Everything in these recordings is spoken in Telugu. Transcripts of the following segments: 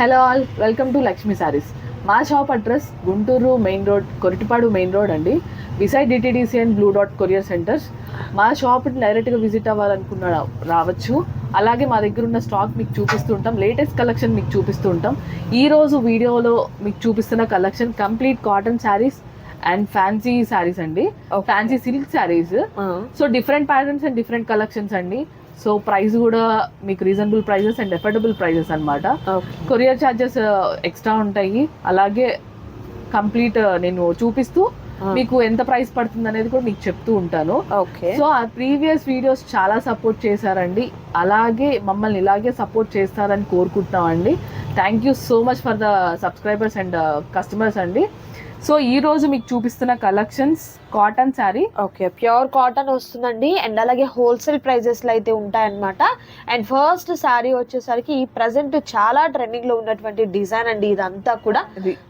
Hello all welcome to Lakshmi Sarees మా shop address Guntur main road Koratipadu main road అండి. బిసైడ్ డిటీడీసీ అండ్ బ్లూ డాట్ కొరియర్ సెంటర్స్ మా షాప్ డైరెక్ట్గా విజిట్ అవ్వాలనుకున్న రావచ్చు. అలాగే మా దగ్గర ఉన్న స్టాక్ మీకు చూపిస్తూ ఉంటాం. లేటెస్ట్ కలెక్షన్ మీకు చూపిస్తూ ఉంటాం. ఈ రోజు వీడియోలో మీకు చూపిస్తున్న collection complete cotton saris and fancy saris అండి. Fancy silk saris so different patterns and different collections అండి. సో ప్రైస్ కూడా మీకు reasonable prices and affordable prices అన్నమాట. కొరియర్ ఛార్జెస్ ఎక్స్ట్రా ఉంటాయి. అలాగే కంప్లీట్ నేను చూపిస్తూ మీకు ఎంత ప్రైస్ పడుతుంది అనేది కూడా మీకు చెప్తూ ఉంటాను. ఓకే సో ఆ ప్రీవియస్ వీడియోస్ చాలా సపోర్ట్ చేశారండి. అలాగే మమ్మల్ని ఇలాగే సపోర్ట్ చేస్తారని కోరుకుంటున్నామండి. Thank you so much for the subscribers and customers అండి. సో ఈ రోజు మీకు చూపిస్తున్న collections cotton sari okay pure cotton వస్తుందండి. అండ్ అలాగే హోల్సేల్ ప్రైజెస్లో అయితే ఉంటాయన్నమాట. అండ్ ఫస్ట్ శారీ వచ్చేసరికి ప్రజెంట్ చాలా ట్రెండింగ్లో ఉన్నటువంటి డిజైన్ అండి ఇదంతా కూడా.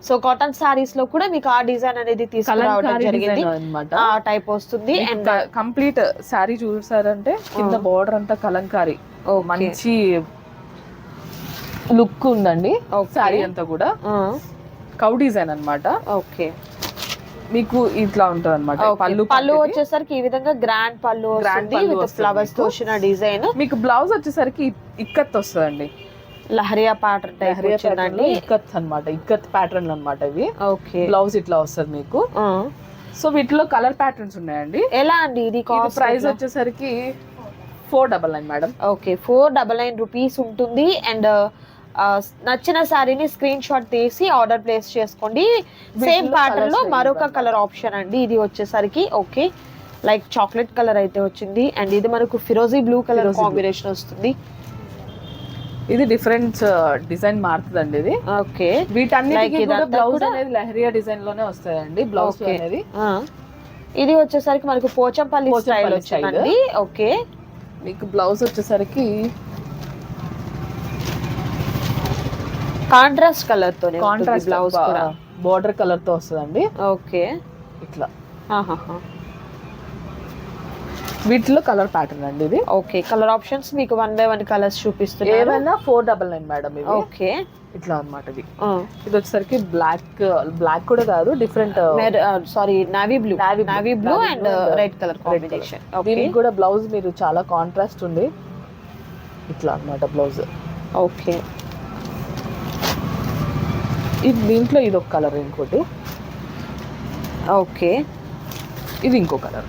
సో కాటన్ శారీస్లో కూడా మీకు ఆ డిజైన్ అనేది తీసుకురావడం జరిగింది. ఆ టైప్ వస్తుంది. అండ్ కంప్లీట్ శారీ చూసారంటే కింద. బార్డర్ అంతా కలంకారీ. Okay. మంచి లుక్ ఉందండి. శారీ అంతా కూడా. కౌ డిజైన్ అన్నమాట. ఓకే. మీకు ఇట్లా ఉంటది అనమాట పళ్ళు పళ్ళు. వచ్చేసరికి ఈ విధంగా గ్రాండ్ పళ్ళు వస్తుంది ఫ్లవర్స్తో. వచ్చిన డిజైన్. మీకు బ్లౌజ్ వచ్చేసరికి ఇక్కత్ వస్తుందండి. లహరియా ప్యాటర్న్ లహరియా ఇక్కత్ అన్నమాట. ఇక్కత్ ప్యాటర్న్ అన్నమాట ఇవి. ఓకే. బ్లౌజ్ ఇట్లా వస్తుంది మీకు. సో వీటిలో కలర్ ప్యాటర్న్స్ ఉన్నాయండి. ఎలా అండి ఇది ప్రైస్ వచ్చేసరికి four double nine madam. Okay. Four double nine rupees ఉంటుంది. అండ్ నచ్చిన శారీని స్క్రీన్ షాట్ తీసి ఆర్డర్ ప్లేస్ చేసుకోండి. సేమ్ ప్యాటర్న్లో మరొక కలర్ ఆప్షన్ అండి. ఇది వచ్చేసరికి ఓకే లైక్ చాక్లెట్ కలర్ అయితే వచ్చింది. అండ్ ఇది మనకు ఫిరోజీ బ్లూ కలర్. కాంబినేషన్ వస్తుంది. ఇది డిఫరెంట్ డిజైన్ మారుతుందండి ఇది. ఓకే వీటన్నిటికీ కూడా బ్లౌజ్ అనేది లహరియా డిజైన్లోనే వస్తాయండి. బ్లౌజ్. అనేది. ఇది వచ్చేసరికి మనకు పోచంపల్లి స్టైల్. వచ్చిందండి. ఓకే మీకు బ్లౌజ్ వచ్చేసరికి కాంట్రాస్ట్ కలర్ తోనే కాంట్రాస్ట్ బ్లౌజ్ కూడా. బార్డర్ కలర్తో వస్తుందండి. ఓకే. ఇట్లా. వీటిలో కలర్ ప్యాటర్న్ అండి ఇది. ఓకే కలర్ ఆప్షన్స్ మీకు వన్ బై వన్ కలర్స్ చూపిస్తున్నారు. ఏమైనా ఫోర్ డబల్ నైన్ మేడం ఇది ఓకే. ఇట్లా అన్నమాట ఇది. ఇది వచ్చేసరికి బ్లాక్ బ్లాక్ కూడా కాదు different sari navy blue. Navy blue and red colour combination okay దీనికి కూడా బ్లౌజ్ మీరు చాలా కాంట్రాస్ట్ ఉంది. ఇట్లా అన్నమాట బ్లౌజ్ ఓకే ఇది దీంట్లో ఇది ఒక కలర్ ఇంకోటి. ఓకే. ఇది ఇంకో కలర్.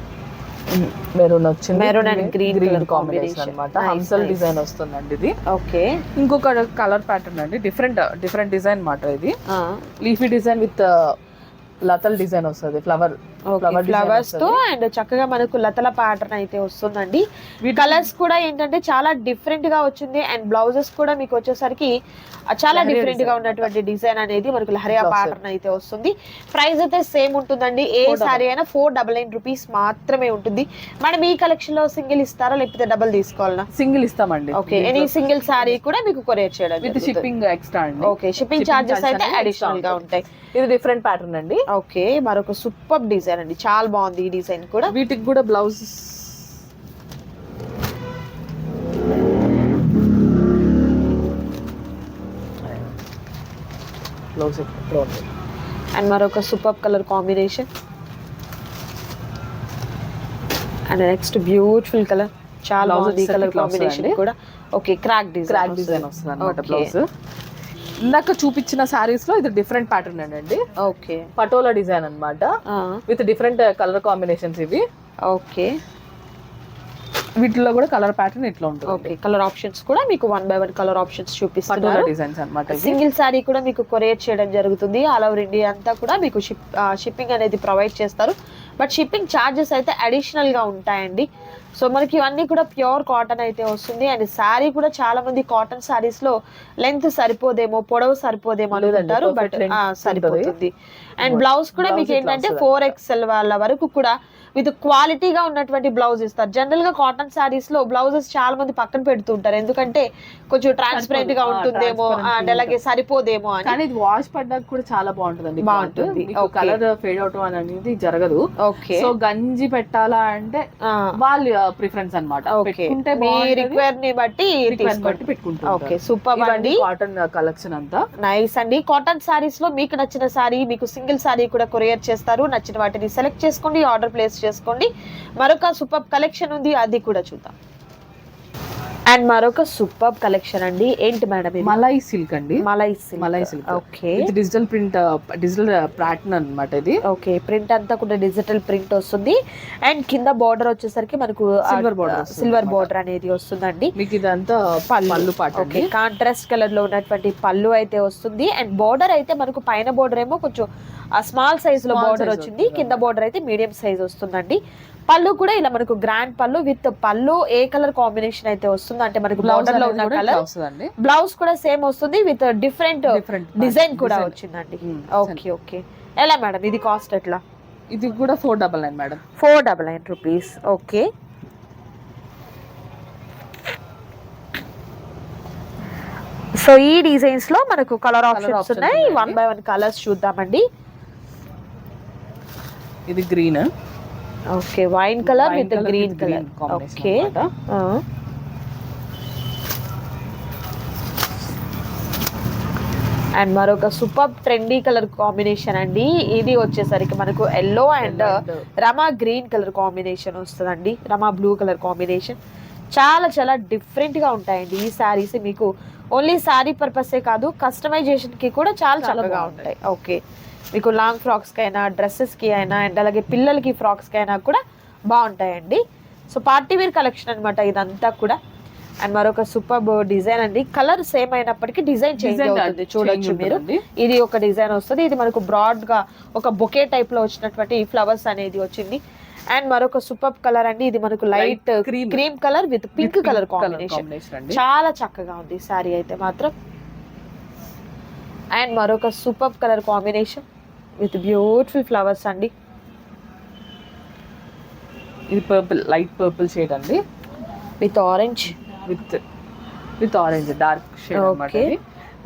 మెరూన్ వచ్చింది. Maroon and green colour combination Nice, హంసల్. డిజైన్ వస్తుందండి ఇది. ఓకే. ఇంకొక కలర్ ప్యాటర్న్ అండి. డిఫరెంట్ డిఫరెంట్ డిజైన్ మాట ఇది. లీఫీ డిజైన్ విత్ లతల్ డిజైన్ వస్తుంది. ఫ్లవర్ ఫ్లవర్స్తో. అండ్ చక్కగా మనకు లతల ప్యాటర్న్ అయితే వస్తుందండి. కలర్స్ కూడా ఏంటంటే చాలా డిఫరెంట్గా వచ్చింది అండ్ బ్లౌజెస్ కూడా మీకు వచ్చేసరికి చాలా డిఫరెంట్గా ఉన్నటువంటి డిజైన్ అనేది మనకు లహరియా ప్యాటర్న్ అయితే వస్తుంది. ప్రైస్ అయితే సేమ్ ఉంటుందండి. ఏ. సారీ అయినా ఫోర్ డబల్ నైన్ రూపీస్ మాత్రమే ఉంటుంది. మేడం ఈ కలెక్షన్లో సింగిల్ ఇస్తారా? లేకపోతే డబల్ తీసుకోవాలా సింగిల్ ఇస్తామండి. ఓకే ఎనీ సింగిల్ సారీ కూడా మీకు కొరియర్ చేయడం విత్ షిప్పింగ్ ఎక్స్ట్రా అండి. ఓకే షిప్పింగ్ చార్జెస్ అయితే అడిషనల్గా ఉంటాయి. ఉంటాయి. ఇది డిఫరెంట్ ప్యాటర్న్ అండి. ఓకే మరొక సూపర్ డిజైన్ అండి. చాలా బాగుంది ఈ డిజైన్ కూడా. వీటికి కూడా బ్లౌజ్ బ్లౌజ్ ఎప్పుడు ఉంది అండ్ మరొక super colour combination and next beautiful colour చాలా బాగుంది కలర్ కాంబినేషన్. కూడా. Okay crack design crack design వస్తుంది. అనమాట బ్లౌజ్ ఇందాక చూపించిన సారీస్లో ఇది డిఫరెంట్ ప్యాటర్న్ అండి ఓకే. పటోలా డిజైన్ అన్నమాట. విత్ డిఫరెంట్ కలర్ కాంబినేషన్స్ ఇవి. ఓకే. వీటిలో కూడా కలర్ ప్యాటర్న్ ఇట్లా ఉంటుంది. ఓకే కలర్ ఆప్షన్స్ కూడా మీకు one by one colour options చూపిస్తున్నారు. డిజైన్స్ అన్నమాట సింగిల్ శారీ కూడా మీకు కొరియర్ చేయడం జరుగుతుంది. ఆల్ ఓవర్ ఇండియా అంతా కూడా మీకు షిప్ షిప్పింగ్ అనేది ప్రొవైడ్ చేస్తారు. బట్ షిప్పింగ్ ఛార్జెస్ అయితే అడిషనల్గా ఉంటాయండి. సో మనకి ఇవన్నీ కూడా ప్యూర్ కాటన్ అయితే వస్తుంది. అండ్ శారీ కూడా చాలా మంది కాటన్ శారీస్లో లెంత్ సరిపోదేమో పొడవు సరిపోదేమో లేదండి, అనుకుంటారు బట్ సరిపోతుంది. అండ్ బ్లౌజ్ కూడా మీకు ఏంటంటే ఫోర్ ఎక్స్ఎల్ వాళ్ళ వరకు కూడా విత్ క్వాలిటీగా ఉన్నటువంటి బ్లౌజ్ ఇస్తారు. జనరల్గా కాటన్ శారీస్లో బ్లౌజెస్ చాలా మంది పక్కన పెడుతుంటారు ఎందుకంటే కొంచెం ట్రాన్స్పరెంట్గా ఉంటుందేమో అండ్ అలాగే సరిపోదేమో అని. కానీ ఇది వాష్ పడ్డాక కూడా చాలా బాగుంటుంది. Okay. కలర్ ఫేడ్ అవటం అని అనేది జరగదు. సో గంజి పెట్టాలా అంటే వాళ్ళ ప్రిఫరెన్స్ అన్నమాట. ఓకే పెట్టుకుంటే మీ. రిక్వైర్ని బట్టి బట్టి పెట్టుకుంటాం ఓకే సూపర్ అండి. కాటన్ కలెక్షన్ అంతా. నైస్ అండి. కాటన్ సారీస్లో మీకు నచ్చిన సారీ మీకు సింగిల్ సారీ కూడా కొరియర్ చేస్తారు. నచ్చిన వాటిని సెలెక్ట్ చేసుకోండి ఆర్డర్ ప్లేస్ చేసుకోండి. మరొక సూపర్ కలెక్షన్ ఉంది అది కూడా చూద్దాం. అండ్ మరొక సూపర్ కలెక్షన్ అండి. ఏంటి మేడం మలై సిల్క్ అండి. Malai silk. Malai silk. Okay. ఇది డిజిటల్ ప్రింట్ డిజిటల్ ప్యాటర్న్ అన్నమాట ఇది. ఓకే. ప్రింట్ అంతా కూడా డిజిటల్ ప్రింట్ వస్తుంది. అండ్ కింద బార్డర్ వచ్చేసరికి మనకు border వస్తుంది సిల్వర్. బార్డర్ అనేది వస్తుందండి. మీకు ఇదంతా పళ్ళు పాట ఓకే. కాంట్రాస్ట్ కలర్లో ఉన్నటువంటి పళ్ళు అయితే వస్తుంది. అండ్ బార్డర్ అయితే మనకు పైన బార్డర్ ఏమో కొంచెం స్మాల్ సైజ్లో బార్డర్ వచ్చింది. కింద బార్డర్ అయితే మీడియం సైజ్ వస్తుందండి. పళ్ళు కూడా ఇలా మనకు గ్రాండ్ పళ్ళు విత్ పళ్ళు ఏ కలర్ కాంబినేషన్ అయితే వస్తుంది అంటే మనకు బార్డర్లో ఉన్న కలర్ బ్లౌజ్ కూడా సేమ్ వస్తుంది విత్ డిఫరెంట్ డిజైన్ కూడా వచ్చిందండి. Hmm, ఓకే ఓకే ఎలా మేడం ఇది కాస్ట్ ఎట్లా? ఇది కూడా four double nine madam four double nine rupees okay so ఈ డిజైన్స్లో మనకు కలర్ ఆప్షన్స్ ఉన్నాయి. వన్ బై వన్ కలర్స్ చూద్దామండి. ఇది green okay wine colour with green colour okay and మరొక సూపర్ ట్రెండీ కలర్ కాంబినేషన్ అండి. ఇది వచ్చేసరికి మనకు ఎల్లో అండ్ రమా గ్రీన్ కలర్ కాంబినేషన్ వస్తుందండి. రమా బ్లూ కలర్ కాంబినేషన్ చాలా చాలా డిఫరెంట్గా ఉంటాయండి ఈ శారీస్ మీకు ఓన్లీ శారీ పర్పసే కాదు కస్టమైజేషన్కి కూడా చాలా చాలా. ఉంటాయి. ఓకే మీకు లాంగ్ ఫ్రాక్స్కి అయినా డ్రెస్సెస్కి అయినా అండ్ అలాగే పిల్లలకి ఫ్రాక్స్కి అయినా కూడా బాగుంటాయండి. సో పార్టీ వేర్ కలెక్షన్ అనమాట ఇదంతా కూడా. అండ్ మరొక సూపర్ డిజైన్ అండి. కలర్ సేమ్ అయినప్పటికీ డిజైన్ చేంజ్ అవుతుంది. చూడొచ్చు మీరు. ఇది ఒక డిజైన్ వస్తుంది. ఇది మనకు బ్రాడ్గా ఒక బొకే టైప్లో వచ్చినటువంటి ఫ్లవర్స్ అనేది వచ్చింది. అండ్ మరొక సూపర్ కలర్ అండి. ఇది మనకు light. Cream colour with pink colour combination. చాలా చక్కగా ఉంది సారీ అయితే మాత్రం. అండ్ మరొక super colour combination with beautiful flowers అండి ఇది పర్పుల్ లైట్ పర్పుల్ షేడ్ అండి. With orange with with orange dark shade. ఇది.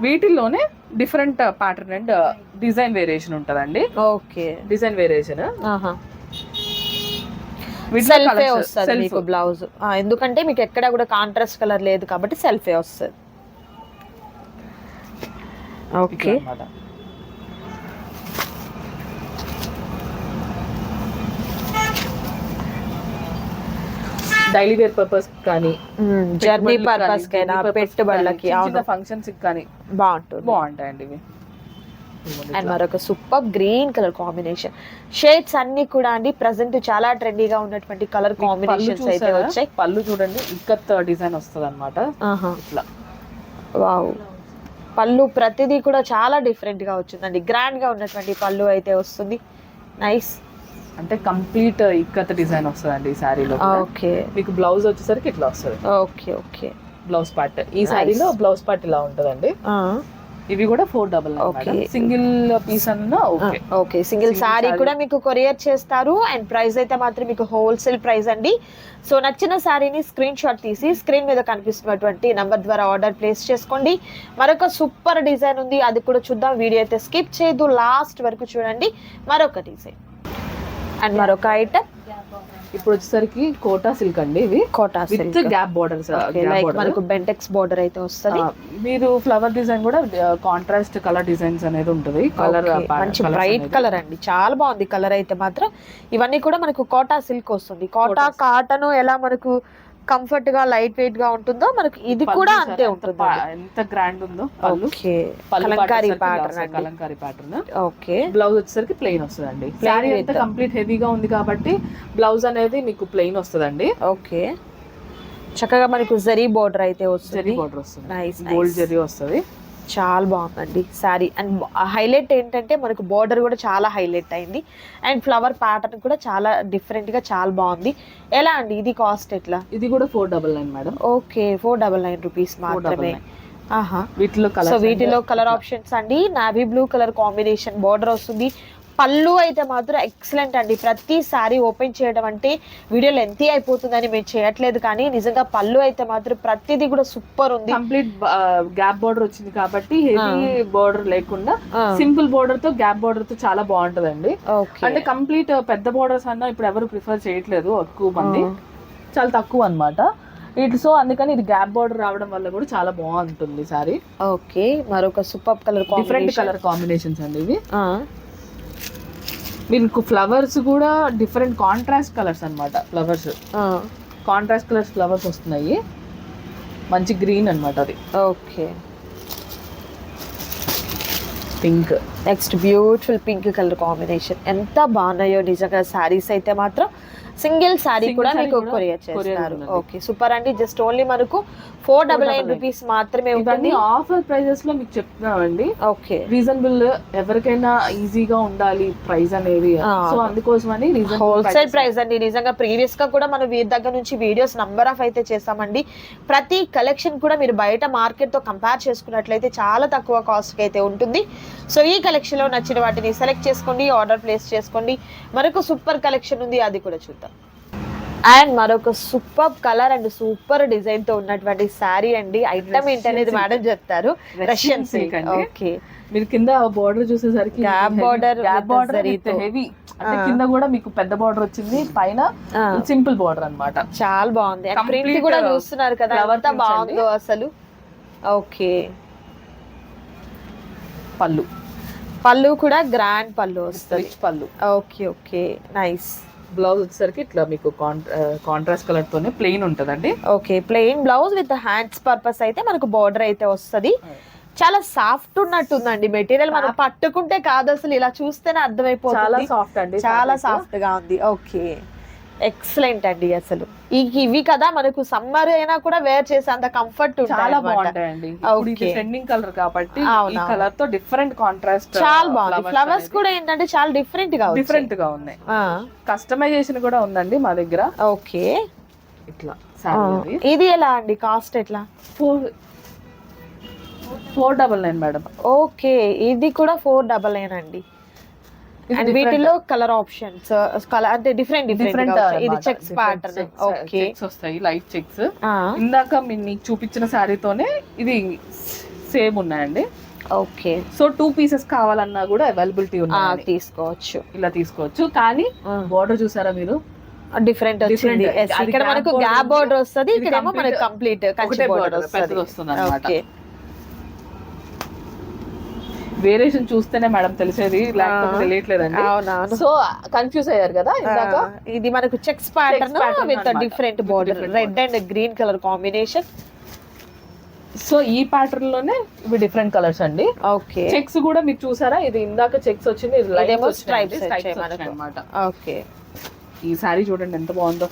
వీటిల్లోనే different pattern and design variation ఉంటదండి. ఓకే డిజైన్ వేరియేషన్ సెల్ఫే వస్తుంది మీకు బ్లౌజ్ ఎందుకంటే మీకు ఎక్కడ కూడా కాంట్రాస్ట్ కలర్ లేదు కాబట్టి సెల్ఫే వస్తుంది. ఓకే డైలీ వేర్ పర్పస్ కానీ జర్నీ పర్పస్ కైనా పెట్టుబడులకి ఫంక్షన్స్ కానీ బాగుంటుంది. బాగుంటాయండి ఇవి. అండ్ మరొక super green colour combination. Shades అన్ని కూడా అండి ప్రజెంట్ చాలా ట్రెండీగా ఉన్నటువంటి కలర్ కాంబినేషన్స్ అయితే? వచ్చాయి. పళ్ళు చూడండి ఇక్కత్ డిజైన్ వస్తుంది అనమాట ఇట్లా. వావ్. పళ్ళు ప్రతిదీ కూడా చాలా డిఫరెంట్గా వచ్చిందండి. గ్రాండ్గా ఉన్నటువంటి పళ్ళు అయితే వస్తుంది. నైస్ అంటే కంప్లీట్ ఇక్కత్ డిజైన్ వస్తుందండి ఈ శారీలో ఓకే. మీకు బ్లౌజ్ వచ్చేసరికి ఇట్లా వస్తుంది. Okay okay. బ్లౌజ్ పార్ట్ ఈ శారీలో బ్లౌజ్ పార్ట్ ఇలా ఉంటదండి. ఇవి కూడా four double Okay. Single piece అన్నా ఓకే. ఓకే. సింగిల్ సారీ. కూడా మీకు కొరియర్ చేస్తారు. అండ్ ప్రైస్ అయితే మాత్రం మీకు హోల్సేల్ ప్రైస్ అండి. సో నచ్చిన సారీని స్క్రీన్ షాట్ తీసి స్క్రీన్ మీద కనిపిస్తున్నటువంటి నంబర్ ద్వారా ఆర్డర్ ప్లేస్ చేసుకోండి. మరొక సూపర్ డిజైన్ ఉంది. అది కూడా చూద్దాం. వీడియో అయితే స్కిప్ చేయదు. లాస్ట్ వరకు చూడండి. మరొక డిజైన్ అండ్ మరొక ఐటమ్ ఇప్పుడు వచ్చేసరికి కోటా సిల్క్ అండి ఇవి Kota with gap borders like మనకు బెంటెక్స్ బోర్డర్ అయితే వస్తుంది. మీరు ఫ్లవర్ డిజైన్ కూడా కాంట్రాస్ట్ కలర్ డిజైన్స్ అనేది ఉంటుంది. కలర్ మంచి బ్రైట్ కలర్ అండి. చాలా బాగుంది కలర్ అయితే మాత్రం. ఇవన్నీ కూడా మనకు కోటా సిల్క్ వస్తుంది. కోటా కాటన్ ఎలా మనకు కంఫర్ట్గా లైట్ వెయిట్గా ఉంటుందో మనకు ఇది కూడా అంతే ఉంటుంది ఎంత గ్రాండ్ ఉందో okay. Kalamkari pattern Kalamkari pattern okay. Blouse వచ్చేసరికి ప్లెయిన్ వస్తుందండి. శారీ అంతా కంప్లీట్ హెవీగా ఉంది కాబట్టి బ్లౌజ్ అనేది మీకు ప్లెయిన్ వస్తుందండి. ఓకే. చక్కగా మనకు జరీ బోర్డర్ అయితే జరీ వస్తుంది బార్డర్ వస్తుంది. నైస్ గోల్డ్ జరీ వస్తుంది. చాలా బాగుందండి శారీ. అండ్ హైలైట్ ఏంటంటే మనకు బోర్డర్ కూడా చాలా హైలైట్ అయింది. అండ్ ఫ్లవర్ ప్యాటర్న్ కూడా చాలా డిఫరెంట్గా చాలా బాగుంది. ఎలా అండి ఇది కాస్ట్ ఎట్లా? ఇది కూడా four double nine madam okay four double nine rupees మాత్రమే. ఆహా. వీటిలో సో వీటిలో కలర్ ఆప్షన్స్ అండి. Navy blue colour combination border వస్తుంది. పళ్ళు అయితే మాత్రం ఎక్సలెంట్ అండి. ప్రతి సారీ ఓపెన్ చేయడం అంటే వీడియో లెంతీ అయిపోతుందని మేము చేయట్లేదు కానీ నిజంగా పళ్ళు అయితే మాత్రం ప్రతిదీ కూడా సూపర్ ఉంది. కంప్లీట్ గ్యాప్ బోర్డర్ వచ్చింది కాబట్టి హెవీ బోర్డర్ లేకుండా. సింపుల్ బోర్డర్తో గ్యాప్ బోర్డర్తో చాలా బాగుంటదండి. అంటే కంప్లీట్ పెద్ద బోర్డర్స్ అన్నా ఇప్పుడు ఎవరు ప్రిఫర్ చేయట్లేదు ఎక్కువ మంది. చాలా తక్కువ అన్నమాట. ఇటు సో అందుకని ఇది గ్యాప్ బోర్డర్ రావడం వల్ల కూడా చాలా బాగుంటుంది సారీ. ఓకే మరొక super colour different colour combinations అండి ఇవి. మీకు ఫ్లవర్స్ కూడా డిఫరెంట్ కాంట్రాస్ట్ కలర్స్ అన్నమాట ఫ్లవర్స్. కాంట్రాస్ట్ కలర్స్ ఫ్లవర్స్ వస్తున్నాయి. మంచి గ్రీన్ అన్నమాట అది. Okay. Pink. Next beautiful pink colour combination. ఎంత బాగున్నాయో నిజంగా శారీస్ అయితే మాత్రం సింగిల్ శారీ కూడా మీకు కొరియర్ చేస్తారు. ఓకే సూపర్ అండి. జస్ట్ ఓన్లీ మనకు ఫోర్ డబల్ నైన్ రూపీస్ మాత్రమే ఉంటుంది. ఆఫర్ ప్రైజెస్లో మీకు చెప్తున్నామండి. ఓకే రీజనబుల్ ఎవరికైనా ఈజీగా ఉండాలి ప్రైస్ అనేది. సో అందుకోసమని హోల్సేల్ ప్రైస్ అండి. నిజంగా ప్రీవియస్గా కూడా మనం వీరి దగ్గర నుంచి వీడియోస్ నంబర్ ఆఫ్ అయితే చేస్తామండి. ప్రతి కలెక్షన్ కూడా మీరు బయట మార్కెట్తో కంపేర్ చేసుకున్నట్లయితే చాలా తక్కువ కాస్ట్ అయితే ఉంటుంది. సో ఈ కలెక్షన్లో నచ్చిన వాటిని సెలెక్ట్ చేసుకోండి ఆర్డర్ ప్లేస్ చేసుకోండి. మరొక సూపర్ కలెక్షన్ ఉంది అది కూడా చూద్దాం. అండ్ మరొక సూపర్ కలర్ అండ్ సూపర్ డిజైన్తో ఉన్నటువంటి శారీ అండి. ఐటమ్ ఏంటనేది మేడం చెప్తారు. రష్యన్ సిల్క్ ఓకే మీరు కింద బార్డర్ చూసేసరికి Gap border gap border. Heavy అంటే. కింద కూడా మీకు పెద్ద బార్డర్ వచ్చింది. పైన సింపుల్ బార్డర్ అన్నమాట. చాలా బాగుంది. అండ్ ప్రింట్ కూడా uh, చూస్తున్నారు కదా ఎంత. బాగుందో అసలు. ఓకే పళ్ళు. పళ్ళు కూడా గ్రాండ్ పళ్ళు వస్తుంది. పళ్ళు. ఓకే ఓకే నైస్ బ్లౌజ్ వచ్చేసరికి ఇట్లా మీకు కాంట్రాస్ట్ కలర్ తోనే ప్లెయిన్ ఉంటదండి. Okay plain blouse with hands purpose అయితే మనకు బార్డర్ అయితే వస్తది. చాలా సాఫ్ట్ ఉన్నట్టుందండి మెటీరియల్ మనం పట్టుకుంటే కాదు అసలు ఇలా చూస్తేనే చాలా అర్థమైపోతుంది సాఫ్ట్ అండి చాలా. సాఫ్ట్గా ఉంది. ఓకే ఎక్సలెంట్ అండి అసలు. ఇవి కదా మనకు సమ్మర్ అయినా కూడా వేర్ చేసే అంత కంఫర్ట్ చాలా బాగుంటాయండి. ట్రెండింగ్ కలర్ కాబట్టి ఈ. కలర్తో డిఫరెంట్ కాంట్రాస్ట్ చాలా బాగుంది. ఫ్లవర్స్ కూడా ఏంటంటే చాలా డిఫరెంట్గా డిఫరెంట్గా ఉన్నాయి. కస్టమైజేషన్ కూడా ఉందండి మా దగ్గర. ఓకే. ఇట్లా ఇది ఎలా అండి? కాస్ట్ ఎట్లా? Four four double nine madam okay. ఇది కూడా ఫోర్ డబల్ నైన్ అండి. అండ్ వీటిలో కలర్ ఆప్షన్స్ కలర్ అంటే డిఫరెంట్ డిఫరెంట్ ఇది చెక్స్ ప్యాటర్న్ ఓకే చెక్స్ వస్తాయి లైట్ చెక్స్ ఇందాక మీకు చూపించిన శారీతోనే ఇది సేమ్ ఉన్నాయండి. ఓకే సో టూ పీసెస్ కావాలన్నా కూడా అవైలబిలిటీ ఉన్నాయి తీసుకోవచ్చు. ఇలా తీసుకోవచ్చు. కానీ బార్డర్ చూసారా మీరు? డిఫరెంట్ వచ్చింది. ఇక్కడ మనకు గ్యాప్. బోర్డర్ వస్తుంది ఇది ఇక్కడేమో మనకు కంప్లీట్ కంచి బోర్డర్ వస్తుంది వస్తుంది. అన్నమాట. ఓకే వేరియేషన్ చూస్తేనే మేడం తెలిసేది లేకపోతే ఆ. తెలియట్లేదండి. అవునవును. సో కన్ఫ్యూజ్ అయ్యారు కదా ఇందాక? ఇది మనకు చెక్స్ ప్యాటర్న్ విత్ అన్నమాట. Different border red and green colour combination so ఈ ప్యాటర్న్లోనే ఇవి డిఫరెంట్ కలర్స్ అండి. ఓకే చెక్స్ కూడా మీరు చూసారా? ఇది ఇందాక చెక్స్ వచ్చింది ఇది. వచ్చాయన్నమాట ఓకే ఈ సారీ చూడండి ఎంత బాగుందో.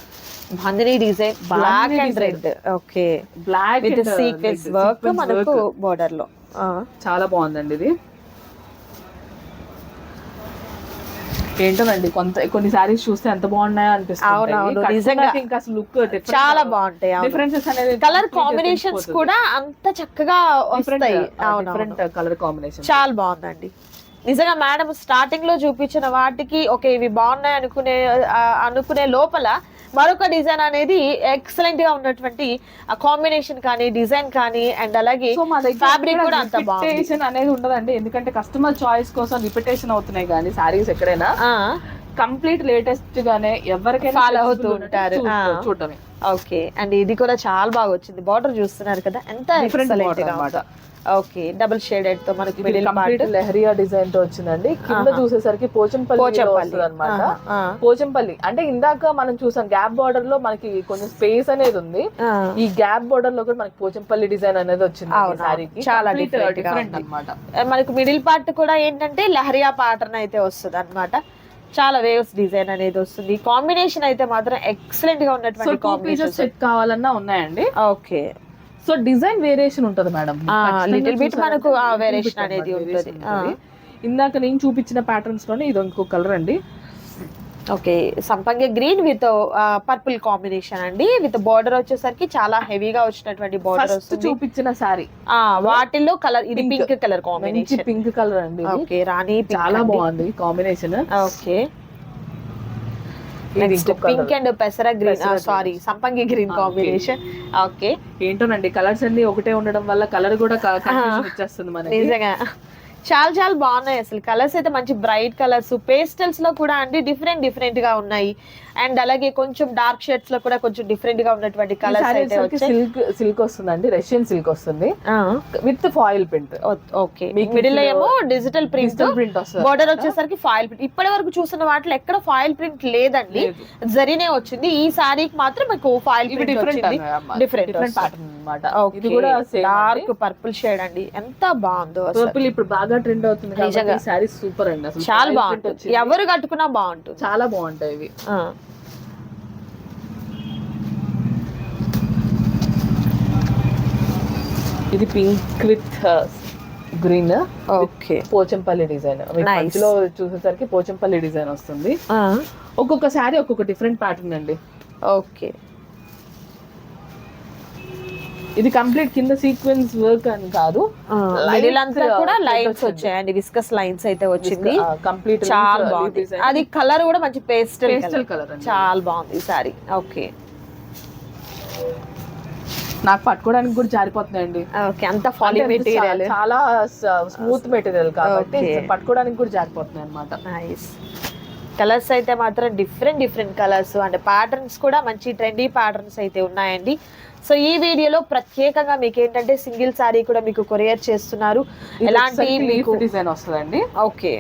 Bandhani design black and. Red okay black with sequence work మనకు బోర్డర్లో. చాలా బాగుందండి ఇది. ఏంటోనండి కొంత కొన్ని సారీస్ చూస్తే ఎంత బాగున్నాయో అనిపిస్తుంది. నిజంగా. ఇంకా అసలు లుక్ చాలా బాగుంటాయి డిఫరెన్సెస్ అనేది కలర్ కాంబినేషన్స్ కూడా అంత చక్కగా వస్తాయి. డిఫరెంట్ కలర్ కాంబినేషన్ చాలా బాగుందండి. నిజంగా మేడం స్టార్టింగ్లో చూపించిన వాటికి ఓకే ఇవి బాగున్నాయి అనుకునే అనుకునే లోపల మరొక డిజైన్ అనేది ఎక్సలెంట్గా ఉన్నటువంటి ఆ కాంబినేషన్ కానీ డిజైన్ కానీ అండ్ అలాగే ఫ్యాబ్రిక్ కూడా అంత రిపిటేషన్ అనేది ఉండదండి. ఎందుకంటే కస్టమర్ చాయిస్ కోసం రిపిటేషన్ అవుతున్నాయి కానీ సారీస్ ఎక్కడైనా కంప్లీట్ లేటెస్ట్ గానే ఎవరికైనా flexible అవుతూ ఉంటారు. చూడటమే. ఓకే. అండ్ ఇది కూడా చాలా బాగా వచ్చింది. బార్డర్ చూస్తున్నారు కదా ఎంత డిఫరెంట్ ఎక్సలెంట్గా ఓకే. డబుల్ షేడెడ్తో మనకి మిడిల్ పార్ట్ లెహరియా డిజైన్తో వచ్చిందండి. కింద. చూసేసరికి పోచంపల్లి పోచంపల్లి. అనమాట పోచంపల్లి. అంటే ఇందాక మనం చూసాం గ్యాప్ బార్డర్లో మనకి కొంచెం స్పేస్ అనేది ఉంది. ఈ గ్యాప్ బార్డర్లో కూడా మనకి పోచంపల్లి డిజైన్ అనేది వచ్చింది సారీకి చాలా డిఫరెంట్ ఉంది. అన్నమాట. మనకు మిడిల్ పార్ట్ కూడా ఏంటంటే లహరియా ప్యాటర్న్ అయితే వస్తుంది అనమాట చాలా వేవ్స్ డిజైన్ అనేది వస్తుంది. కాంబినేషన్ అయితే మాత్రం ఎక్సలెంట్గా ఉన్నటువంటి కాంబినేషన్ సెట్ కావాలన్నా ఉన్నాయండి. ఓకే. సో డిజైన్ వేరియేషన్ ఉంటది మేడం. bit చూసారంటే మనకు ఆ bit అనేది ఉంటది. ఇందాక నేను చూపించిన ప్యాటర్న్స్లోనే ఇది ఇంకో కలర్ అండి. ఓకే సంపంగి గ్రీన్ విత్ పర్పుల్ కాంబినేషన్ అండి. విత్ బార్డర్ వచ్చేసరికి చాలా హెవీగా వచ్చినటువంటి బార్డర్ చూపించిన సారీ ఆ, వాటిల్లో కలర్ ఇది. Pink colour combination pink colour అండి. ఓకే రాణి చాలా బాగుంది కాంబినేషన్ ఓకే పింక్ అండ్ పెసర గ్రీన్. సారీ సంపంగి గ్రీన్. కాంబినేషన్ ఓకే ఏంటోనండి కలర్స్ అన్ని ఒకటే ఉండడం వల్ల కలర్ కూడా వచ్చేస్తుంది మనకి. నిజంగా. చాలా చాలా బాగున్నాయి అసలు. కలర్స్ అయితే మంచి బ్రైట్ కలర్స్ పేస్టల్స్లో కూడా అండి డిఫరెంట్ డిఫరెంట్గా ఉన్నాయి. అండ్ అలాగే కొంచెం డార్క్ షేడ్స్లో కూడా కొంచెం డిఫరెంట్గా ఉన్నటువంటి కలర్స్ అయితే వచ్చాయి. సిల్క్ సిల్క్ వస్తుందండి. రష్యన్ సిల్క్ వస్తుంది. With foil print okay. మీకు మిడిల్ ఏమో డిజిటల్ ప్రింట్ ప్రింట్ వస్తుంది. బోర్డర్ వచ్చేసరికి ఫాయిల్ ప్రింట్ ఇప్పటి వరకు చూసిన వాటిలో ఎక్కడ ఫాయిల్ ప్రింట్ లేదండి. లేదు. జరీనే వచ్చింది. ఈ సారీకి మాత్రం మీకు ఫాయిల్ ప్రింట్ డిఫరెంట్ వచ్చింది. డిఫరెంట్ డిఫరెంట్ ప్యాటర్న్ అన్నమాట. డార్క్ పర్పుల్ షేడ్ అండి. ఎంత బాగుందో పర్పుల్ ఇప్పుడు బాగా ట్రెండ్ అవుతుంది కాబట్టి సారీ సూపర్ అండి. అసలు చాలా బాగుంటుంది. ఎవరు కట్టుకున్నా బాగుంటుంది. చాలా బాగుంటాయి ఇవి. ఇది pink with green okay Pochampally design. మధ్యలో చూసేసరికి పోచంపల్లి డిజైన్ వస్తుంది. ఒక్కొక్క సారీ ఒక్కొక్క డిఫరెంట్ ప్యాటర్న్ అండి. ఓకే ఇది కంప్లీట్ కింద సీక్వెన్స్ వర్క్ అని కాదు. మిడిల్ అంతా కూడా లైన్స్. వచ్చాయండి విస్కస్ లైన్స్ అయితే వచ్చింది. కంప్లీట్ చాలా బాగుంది. అది కలర్ కూడా మంచి పేస్టల్ పేస్టల్ కలర్ చాలా బాగుంది ఈ సారీ ఓకే నాకు పట్టుకోవడానికి కూడా జారిపోతున్నాయండి ఓకే అంత ఫాలి అంటే మెటీరియల్ చాలా స్మూత్ మెటీరియల్ కాబట్టి. పట్టుకోవడానికి కూడా జారిపోతున్నాయి అనమాట నైస్ కలర్స్ అయితే మాత్రం different different colours. And patterns కూడా మంచి ట్రెండీ ప్యాటర్న్స్ అయితే ఉన్నాయండి. సో ఈ వీడియోలో ప్రత్యేకంగా మీకు ఏంటంటే సింగిల్ సారీ కూడా మీకు కొరియర్ చేస్తున్నారు. ఎలాంటి మీకు డిజైన్ వస్తుందండి. ఓకే.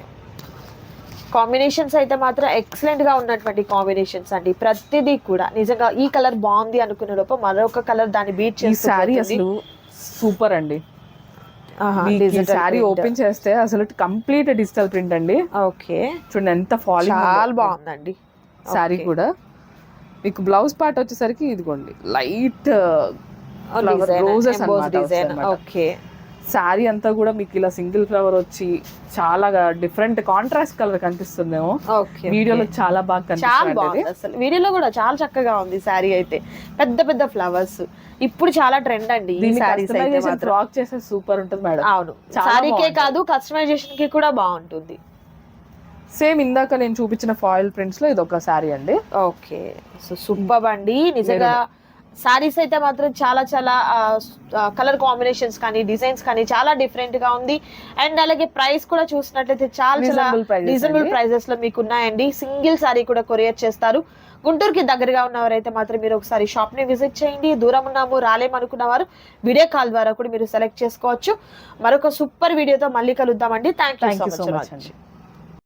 కాంబినేషన్స్ అయితే మాత్రం ఎక్సలెంట్గా ఉన్నటువంటి కాంబినేషన్స్ అండి. ప్రతిదీ కూడా. నిజంగా ఈ కలర్ బాగుంది అనుకునే లోపు మరొక కలర్ దాన్ని బీట్ ఈ సారీ అసలు సూపర్ అండి. సారీ ఓపెన్ చేస్తే అసలు కంప్లీట్ డిజిటల్ ప్రింట్ అండి. ఓకే. చూడండి ఎంత ఫాలింగ్ చాలా బాగుందండి. సారీ. కూడా. మీకు బ్లౌజ్ పార్ట్ వచ్చేసరికి ఇదిగోండి light roses design okay. Sari అంతా కూడా మీకు ఇలా సింగిల్ ఫ్లవర్ వచ్చి చాలా డిఫరెంట్ కాంట్రాస్ట్ కలర్ కనిపిస్తుందేమో. వీడియోలో చాలా బాగా కనిపిస్తుంది బాగుంది అసలు. వీడియోలో కూడా చాలా చక్కగా ఉంది సారీ అయితే. పెద్ద పెద్ద ఫ్లవర్స్. ఇప్పుడు చాలా ట్రెండ్ అండి ఈ సారీస్ అయితే మాత్రం. ఫ్రాక్ చేస్తే సూపర్ ఉంటుంది మేడం. అవును. బాగుంటుంది. కాదు కస్టమైజేషన్కి కూడా బాగుంటుంది. సేమ్ ఇందాక నేను చూపించిన ఫాయిల్ ప్రింట్స్లో ఇది ఒక సారీ అండి. ఓకే. సో సూపర్ అండి. నిజంగా సారీస్ అయితే మాత్రం చాలా చాలా కలర్ కాంబినేషన్స్ కానీ డిజైన్స్ కానీ చాలా డిఫరెంట్గా ఉంది. అండ్ అలాగే ప్రైస్ కూడా చూసినట్లయితే చాలా చాలా రీజనబుల్. ప్రైజెస్లో మీకు ఉన్నాయండి. సింగిల్ సారీ కూడా కొరియర్ చేస్తారు. గుంటూరుకి దగ్గరగా ఉన్నవారైతే మాత్రం మీరు ఒకసారి షాప్ని విజిట్ చేయండి. దూరం ఉన్నాము రాలేమనుకున్న వారు వీడియో కాల్ ద్వారా కూడా మీరు సెలెక్ట్ చేసుకోవచ్చు. మరొక సూపర్ వీడియోతో మళ్ళీ కలుద్దామండి. Thank you so much